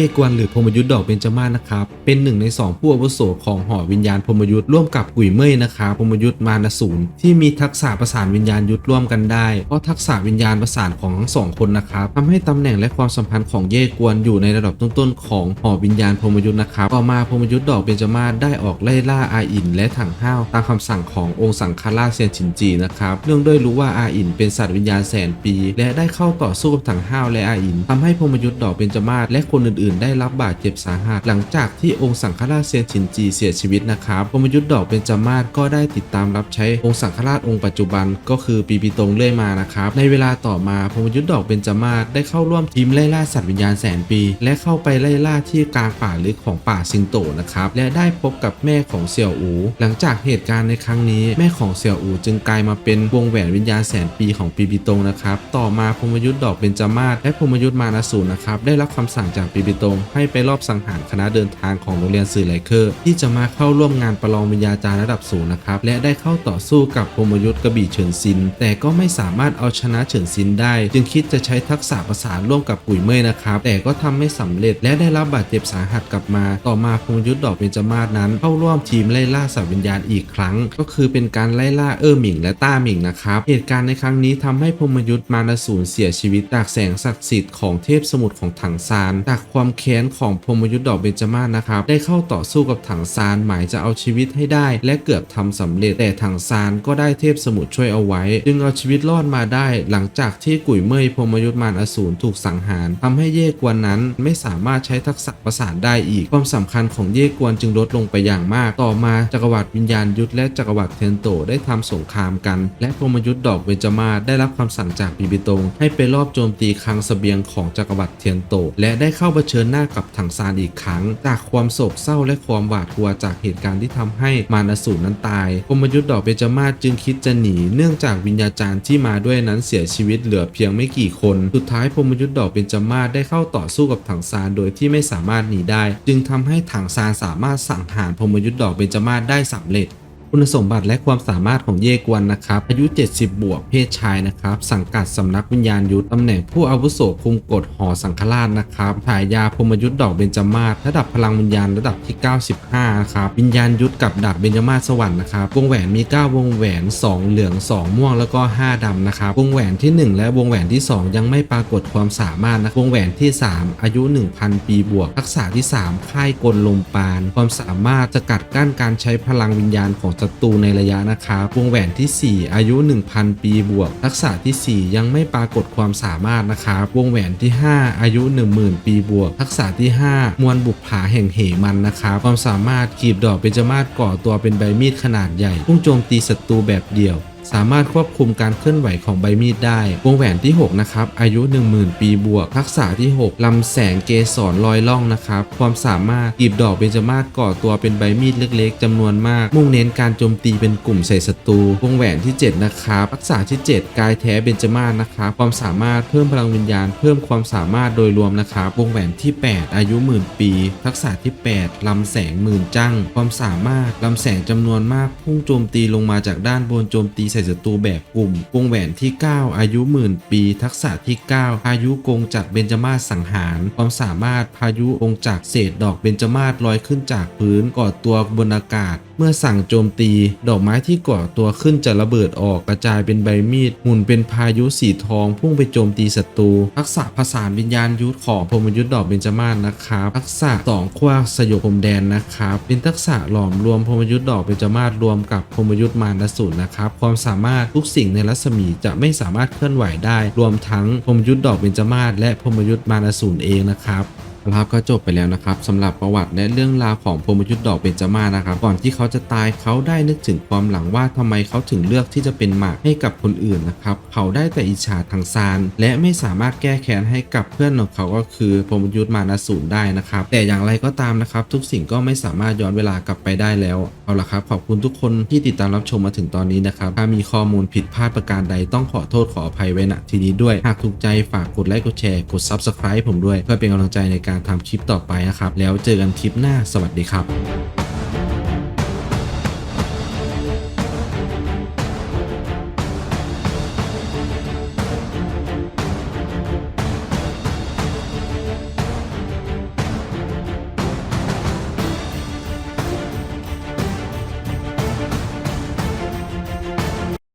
เอกวนหรือพมยุทธ์ดอกเบญจมาศนะครับ เป็นหนึ่งในสองผู้อาวุโสของหอวิญญาณพมยุทธ์ร่วมกับกุ๋ยเมยนะครับพมยุทธ์มารสูรที่มีทักษะประสานวิญญาณยุทธ์ร่วมกันได้ เพราะทักษะวิญญาณประสานของทั้งสองคนนะครับทำให้ตำแหน่งและความสัมพันธ์ของเยกวนอยู่ในระดับต้นๆของหอวิญญาณพมยุทธ์นะครับต่อมาพมยุทธ์ดอกเบญจมาศได้ออกไล่ล่าอาอิน และถังห้าวตามคำสั่งขององค์สังฆราชเซียนฉินจีนะครับเนื่องด้วยรู้ว่าอาอิน เป็นสัตว์วิญญาณแสนปี และได้เข้าต่อสู้กับถังห้าวและอาอินทำให้พมยุทธ์ดอกเบญจมาศและคนอื่นๆได้รับบาดเจ็บสาหัสหลังจากที่องค์สังฆราชเซียนฉินจีเสียชีวิตนะครับพรมยุทธ์ดอกเบญจมาศก็ได้ติดตามรับใช้องค์สังฆราชองค์ปัจจุบันก็คือปีปีตรงเรื่อยมานะครับในเวลาต่อมาพรมยุทธ์ดอกเบญจมาศได้เข้าร่วมทีมไล่ล่าสัตว์วิญญาณแสนปี และเข้าไปไล่ล่าที่กลางป่าลึกของป่าซิงโตนะครับและได้พบกับแม่ของเสี่ยวอู หลังจากเหตุการณ์ในครั้งนี้ แม่ของเสี่ยวอูจึงกลายมาเป็นวงแหวนวิญญาณแสนปีของปีปีตรงนะครับต่อมาพรมยุทธ์ดอกเบญจมาศและพรมยุทธ์มารสูนะครับได้รับคำสั่งจากปีปีตงให้ไปรอบสังหารคณะเดินทางของโรงเรียนสื่อไลเคอร์ ที่จะมาเข้าร่วมงานประลองวิญญาจารระดับสูงนะครับ และได้เข้าต่อสู้กับพมยุทธ์กระบี่เฉินซิน แต่ก็ไม่สามารถเอาชนะเฉินซินได้ จึงคิดจะใช้ทักษะประสาร่วมกับกุ๋ยเมยนะครับ แต่ก็ทำไม่สำเร็จและได้รับบาดเจ็บสาหัสกลับมา ต่อมาพมยุทธ์ดอกเบญจมาศนั้น เข้าร่วมทีมไล่ล่าสัตว์วิญญาณอีกครั้ง ก็คือเป็นการไล่ล่าเออร์หมิงและต้าหมิงนะครับ เหตุการณ์ในครั้งนี้ทำให้พมยุทธ์มารสูรเสียชีวิตจากแสงศักดิ์สิทธิ์ของเทพสมุทรของถังซานจากความความแค้นของพมยุทธ์ดอกเบญจมาศนะครับ ได้เข้าต่อสู้กับถังซานหมายจะเอาชีวิตให้ได้ และเกือบทำสำเร็จ แต่ถังซานก็ได้เทพสมุทรช่วยเอาไว้ จึงเอาชีวิตรอดมาได้ หลังจากที่กุ๋ยเมยพมยุทธ์มารอสูรถูกสังหารทำให้เย่กวนนั้นไม่สามารถใช้ทักษะประสานได้อีก ความสำคัญของเย่กวนจึงลดลงไปอย่างมาก ต่อมาจักรวรรดิวิญญาณยุทธและจักรวรรดิเทนโตได้ทำสงครามกัน และพมยุทธ์ดอกเบญจมาศได้รับคำสั่งจากปีปิตงให้ไปรอบโจมตีคลังเสบียงของจักรวรรดิเทียนโต และได้เข้าประเชิญหน้ากับถังซานอีกครั้ง จากความโศกเศร้าและความหวาดกลัวจากเหตุการณ์ที่ทำให้มารอสูรนั้นตายพรมยุทธ์ดอกเบญจมาศจึงคิดจะหนี เนื่องจากวิญญาจารย์ที่มาด้วยนั้นเสียชีวิตเหลือเพียงไม่กี่คน สุดท้ายพรมยุทธ์ดอกเบญจมาศได้เข้าต่อสู้กับถังซานโดยที่ไม่สามารถหนีได้ จึงทำให้ถังซานสามารถสังหารพรมยุทธ์ดอกเบญจมาศได้สำเร็จ คุณสมบัติและความสามารถของเยกวนนะครับ อายุ 70 บวก เพศชายนะครับ สังกัดสำนักวิญญาณยุทธตำแหน่งผู้อาวุโสคุมกฎหอสังฆราชนะครับฉายาพรมยุทธดอกเบญจมาศระดับพลังวิญญาณระดับที่ 95นะครับ วิญญาณยุทธกับดาบเบญจมาศสวรรค์นะครับ วงแหวนมี 9 วงแหวน 2 เหลือง 2 ม่วงแล้วก็ 5ดำนะครับ วงแหวนที่ 1 และวงแหวนที่ 2 ยังไม่ปรากฏความสามารถนะ วงแหวนที่ 3 อายุ 1,000 ปีบวก ทักษะที่ 3 ค่ายกลลมปาน ความสามารถสกัดกั้นการใช้พลังวิญญาณของศัตรูในระยะนะครับวงแหวนที่ 4 อายุ 1,000 ปีบวก ทักษะที่ 4 ยังไม่ปรากฏความสามารถนะครับวงแหวนที่ 5 อายุ 10,000 ปีบวก ทักษะที่ 5 มวลบุกผาแห่งเหมันนะครับความสามารถกีบดอกเบญจมาศก่อตัวเป็นใบมีดขนาดใหญ่พุ่งโจมตีศัตรูแบบเดี่ยว สามารถควบคุมการเคลื่อนไหวของใบมีดได้ วงแหวนที่ 6 นะครับ อายุ 10,000 ปีบวก ทักษะที่ 6 ลำแสงเกสรลอยล่องนะครับ ความสามารถกีบดอกเบญจมาศก่อตัวเป็นใบมีดเล็กๆจำนวนมาก มุ่งเน้นการโจมตีเป็นกลุ่มใส่ศัตรู วงแหวนที่ 7 นะครับ ทักษะที่ 7 กายแท้เบญจมาศนะครับ ความสามารถเพิ่มพลังวิญญาณ เพิ่มความสามารถโดยรวมนะครับ วงแหวนที่ 8 อายุหมื่นปี ทักษะที่ 8 ลำแสงหมื่นจัง ความสามารถลำแสงจำนวนมากพุ่งโจมตีลงมาจากด้านบนโจมตีใส่ศัตรูแบบกลุ่มกงแหวนที่ 9 อายุหมื่นปี ทักษะที่ 9 อายุกงจักรเบญจมาศสังหาร ความสามารถพายุองจากเศษดอกเบญจมาศลอยขึ้นจากพื้นก่อตัวบนอากาศ เมื่อสั่งโจมตี ดอกไม้ที่ก่อตัวขึ้นจะระเบิดออกกระจายเป็นใบมีดหมุนเป็นพายุสีทอง พุ่งไปโจมตีศัตรูทักษะผสานวิญญาณยุทธของพรมยุทธดอกเบญจมาศนะครับทักษะสองขั้วสยบพรมแดนนะครับเป็นทักษะหลอมรวมพรมยุทธดอกเบญจมาศรวมกับพรมยุทธมารสูตรนะครับความสามารถทุกสิ่งในรัศมีจะไม่สามารถเคลื่อนไหวได้ รวมทั้งพรมยุทธดอกเบญจมาศและพรมยุทธมารสูตรเองนะครับ ครับก็จบไปแล้วนะครับสำหรับประวัติและเรื่องราวของพรหมยุทธ์ดอกเบญจมาศนะครับ ก่อนที่เขาจะตายเขาได้นึกถึงความหลังว่าทำไมเขาถึงเลือกที่จะเป็นหมากให้กับคนอื่นนะครับ เขาได้แต่อิจฉาทางซาน และไม่สามารถแก้แค้นให้กับเพื่อนของเขาก็คือพรหมยุทธ์มารสูรได้นะครับ แต่อย่างไรก็ตามนะครับ ทุกสิ่งก็ไม่สามารถย้อนเวลากลับไปได้แล้วเอาละครับขอบคุณทุกคนที่ติดตามรับชมมาถึงตอนนี้นะครับถ้ามีข้อมูลผิดพลาดประการใดต้องขอโทษขออภัยไว้ณที่นี้ด้วยหากถูกใจฝากกดไลค์กดแชร์กด Subscribe ผมด้วยเพื่อเป็นกำลังใจในการทำคลิปต่อไปนะครับ แล้วเจอกันคลิปหน้าสวัสดีครับ